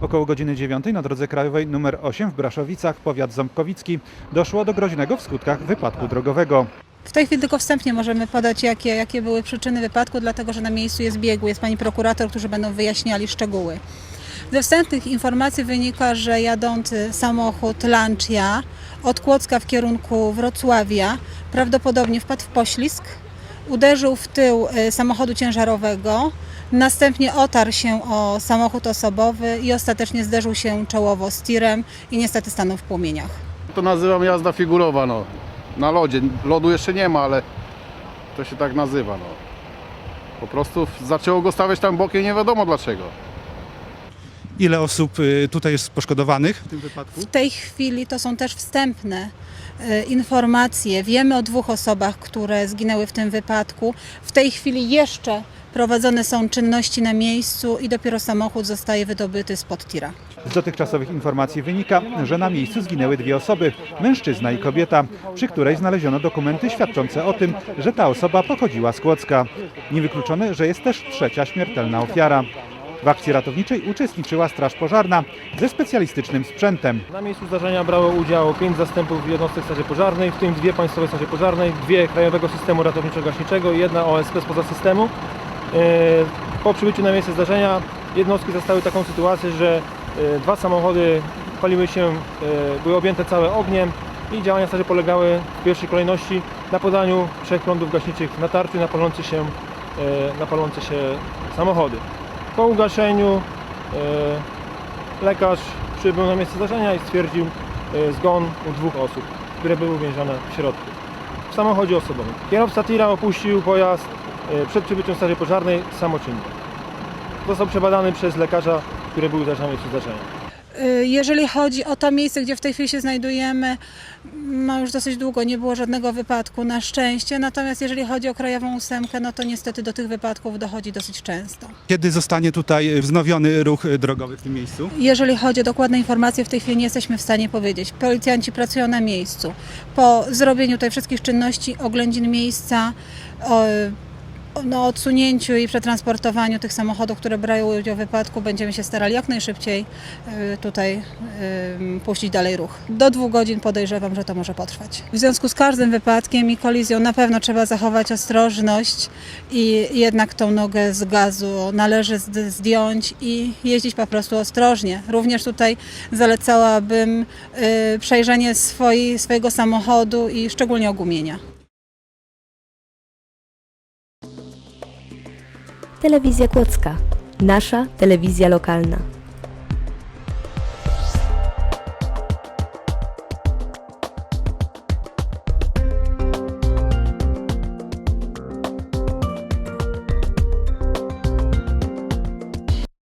Około godziny 9 na drodze krajowej nr 8 w Braszowicach, powiat ząbkowicki, doszło do groźnego w skutkach wypadku drogowego. W tej chwili tylko wstępnie możemy podać, jakie, jakie były przyczyny wypadku, dlatego że na miejscu jest biegły, jest pani prokurator, którzy będą wyjaśniali szczegóły. Ze wstępnych informacji wynika, że jadący samochód Lancia od Kłodzka w kierunku Wrocławia prawdopodobnie wpadł w poślizg, uderzył w tył y, samochodu ciężarowego, następnie otarł się o samochód osobowy i ostatecznie zderzył się czołowo z tirem i niestety stanął w płomieniach. To nazywam jazda figurowa, no. Na lodzie. Lodu jeszcze nie ma, ale to się tak nazywa, no. Po prostu zaczęło go stawiać tam bokiem, nie wiadomo dlaczego. Ile osób y, tutaj jest poszkodowanych w tym wypadku? W tej chwili to są też wstępne e, informacje. Wiemy o dwóch osobach, które zginęły w tym wypadku. W tej chwili jeszcze prowadzone są czynności na miejscu i dopiero samochód zostaje wydobyty spod tira. Z dotychczasowych informacji wynika, że na miejscu zginęły dwie osoby, mężczyzna i kobieta, przy której znaleziono dokumenty świadczące o tym, że ta osoba pochodziła z Kłodzka. Niewykluczone, że jest też trzecia śmiertelna ofiara. W akcji ratowniczej uczestniczyła Straż Pożarna ze specjalistycznym sprzętem. Na miejscu zdarzenia brało udział pięć zastępów jednostek Straży Pożarnej, w tym dwie Państwowe Straży Pożarnej, dwie Krajowego Systemu Ratowniczo-Gaśniczego i jedna OSP spoza systemu. E, Po przybyciu na miejsce zdarzenia jednostki zastały taką sytuację, że e, dwa samochody paliły się, e, były objęte całe ogniem i działania straży polegały w pierwszej kolejności na podaniu trzech prądów gaśniczych w na palące się, na palące się samochody. Po ugaszeniu e, lekarz przybył na miejsce zdarzenia i stwierdził e, zgon u dwóch osób, które były uwięzione w środku. W samochodzie osobowym. Kierowca tira opuścił pojazd e, przed przybyciem straży pożarnej samoczynnie. Został przebadany przez lekarza, który był też na miejscu zdarzenia. Y, Jeżeli chodzi o to miejsce, gdzie w tej chwili się znajdujemy, no już dosyć długo nie było żadnego wypadku, na szczęście. Natomiast jeżeli chodzi o krajową ósemkę, no to niestety do tych wypadków dochodzi dosyć często. Kiedy zostanie tutaj wznowiony ruch drogowy w tym miejscu? Jeżeli chodzi o dokładne informacje, w tej chwili nie jesteśmy w stanie powiedzieć. Policjanci pracują na miejscu. Po zrobieniu tej wszystkich czynności, oględzin miejsca, o, no, odsunięciu i przetransportowaniu tych samochodów, które brały udział w wypadku, będziemy się starali jak najszybciej y, tutaj y, puścić dalej ruch. Do dwóch godzin podejrzewam, że to może potrwać. W związku z każdym wypadkiem i kolizją na pewno trzeba zachować ostrożność i jednak tą nogę z gazu należy zd- zdjąć i jeździć po prostu ostrożnie. Również tutaj zalecałabym y, przejrzenie swojego samochodu i szczególnie ogumienia. Telewizja Kłodzka. Nasza telewizja lokalna.